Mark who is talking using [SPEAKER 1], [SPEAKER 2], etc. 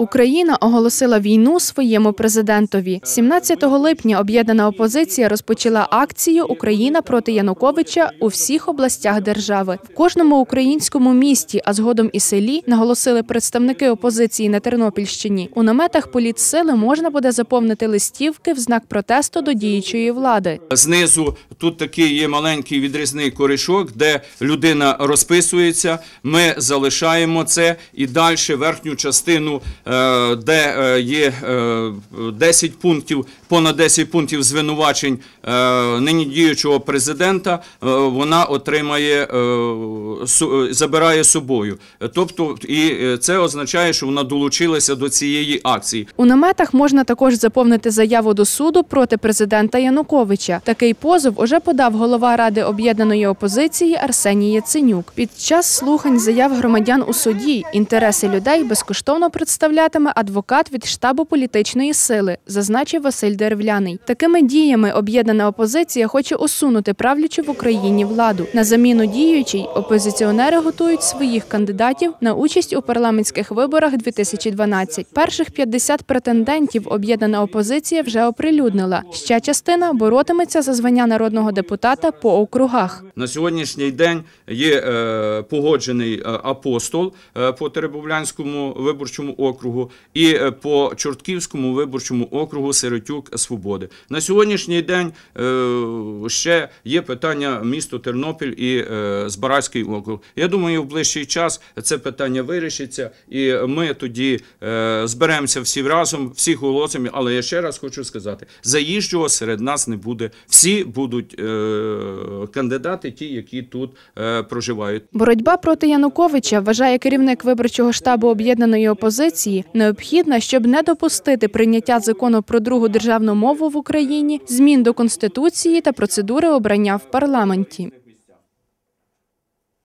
[SPEAKER 1] Україна оголосила війну своєму президентові. 17 липня об'єднана опозиція розпочала акцію Україна проти Януковича у всіх областях держави. В кожному українському місті, а згодом і селі, наголосили представники опозиції на Тернопільщині. У наметах політсили можна буде заповнити листівки в знак протесту до діючої влади.
[SPEAKER 2] Знизу тут такий є маленький відрізний корішок, де людина розписується. Ми залишаємо це і далі верхню частину, е, де е, є е, 10 пунктів, понад 10 пунктів звинувачень е, нині діючого президента, е, вона отримає, е, е, забирає собою. Тобто, і е, це означає, що вона долучилася до цієї акції.
[SPEAKER 1] У наметах можна також заповнити заяву до суду проти президента Януковича. Такий позов уже подав голова ради об'єднаної опозиції Арсеній Яценюк. Під час слухань заяв громадян у суді інтереси людей безкоштовно представлятиме адвокат від штабу політичної сили, зазначив Василь Деревляний. Такими діями об'єднана опозиція хоче усунути правлячу в Україні владу. На заміну діючій опозиціонери готують своїх кандидатів на участь у парламентських виборах 2012. Перших 50 претендентів об'єднана опозиція вже оприлюднила. Ще частина боротиметься за звання народного депутата по округах.
[SPEAKER 2] На сьогоднішній день є е, погоджений е, апостол е, по Теребовлянському виборчому округу і е, по Чортківському виборчому округу Сиротюк Свободи. На сьогоднішній день е, ще є питання місто Тернопіль і е, Збаразький округ. Я думаю, в ближчий час це питання вирішиться, і ми тоді зберемося всі разом, всі голосами. Але я ще раз хочу сказати: заїжджого серед нас не буде. Всі будуть кандидати, ті, які тут проживають.
[SPEAKER 1] Боротьба проти Януковича вважає керівник виборчого штабу об'єднаної опозиції необхідна, щоб не допустити прийняття закону про другу державну мову в Україні, змін до конституції та процедури обрання в парламенті.